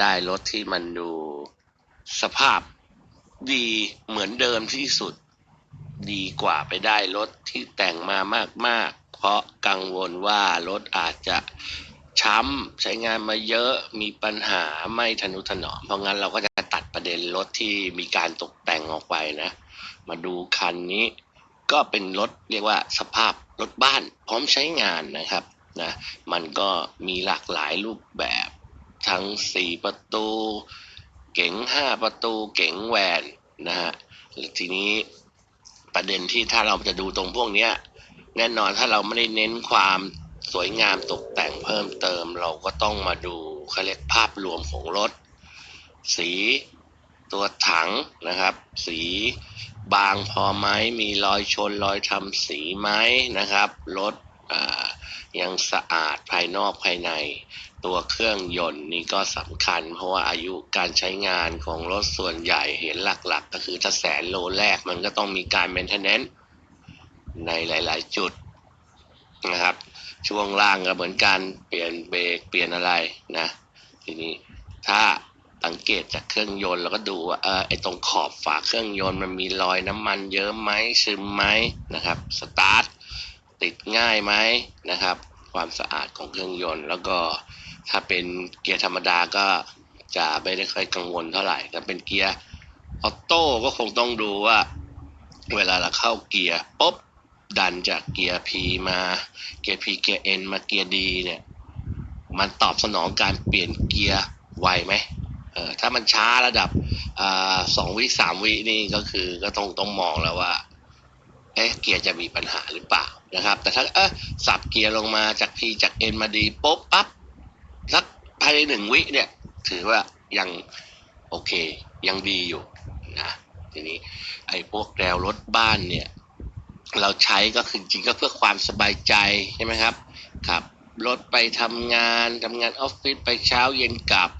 ได้รถที่มันดูสภาพดีเหมือนเดิมที่สุด ดีกว่าไปได้รถที่แต่งมามาก ๆ เพราะกังวลว่ารถอาจจะช้ำใช้งานมาเยอะมีปัญหาไม่ทนุถนอม เพราะงั้นเราก็จะตัดประเด็นรถที่มีการตกแต่งออกไปนะ มาดูคันนี้ ก็เป็นรถเรียกว่าสภาพรถบ้านพร้อมใช้งานนะครับนะมันก็มีหลากหลายรูปแบบ ทั้ง4ประตู เก๋ง5ประตู เก๋งแวนนะฮะทีนี้ประเด็นที่ถ้าเราจะดูตรงพวกเนี้ยแน่นอนถ้าเราไม่ได้เน้นความสวยงามตกแต่งเพิ่มเติม เราก็ต้องมาดูเขาเรียกภาพรวมของรถ สีตัวถังนะครับ สีบางพอไหมมีรอยชนรอยทำสีไหมนะครับรถยังสะอาดายนอกภายใน ตัวเครื่องยนต์นี่ก็สำคัญ เพราะว่าอายุการใช้งานของรถส่วนใหญ่เห็นหลักๆ ก็คือถ้าแสนโลแรกมันก็ต้องมีการ maintenance ในหลาย ๆ จุดนะครับ ช่วงล่างก็เหมือนกันเปลี่ยนเบรกเปลี่ยนอะไรนะ ทีนี้ถ้าสังเกตจากเครื่องยนต์เราก็ดูว่าเออไอตรงขอบฝาเครื่องยนต์มันมีรอยน้ำมันเยอะไหมซึมไหมนะครับสตาร์ทติดง่ายไหมนะครับ ความสะอาดของเครื่องยนต์ แล้วก็ถ้าเป็นเกียร์ธรรมดาก็จะไม่ได้ค่อยกังวลเท่าไหร่แต่เป็นเกียร์ออโต้ก็คงต้องดูว่า เวลาเราเข้าเกียร์ปุ๊บดันจากเกียร์ P มาเกียร์ P เกียร์ N มาเกียร์ D เนี่ย มันตอบสนองการเปลี่ยนเกียร์ไวไหมเออถ้ามันช้าระดับอ่าสองวิสามวินี่ก็คือก็ต้องต้องมองแล้วว่า เอ๊ะเกียร์จะมีปัญหาหรือเปล่านะครับ แต่ถ้าเออสับเกียร์ลงมาจาก P จาก N มา D ปุ๊บปั๊บสักภายในหนึ่งวิเนี่ย ถือว่ายังโอเค ยังดีอยู่นะทีนี้ไอ้พวกแนวรถบ้านเนี่ย เราใช้ก็คือจริงก็เพื่อความสบายใจใช่ไหมครับขับรถไปทำงานทำงานออฟฟิศไปเช้าเย็นกลับ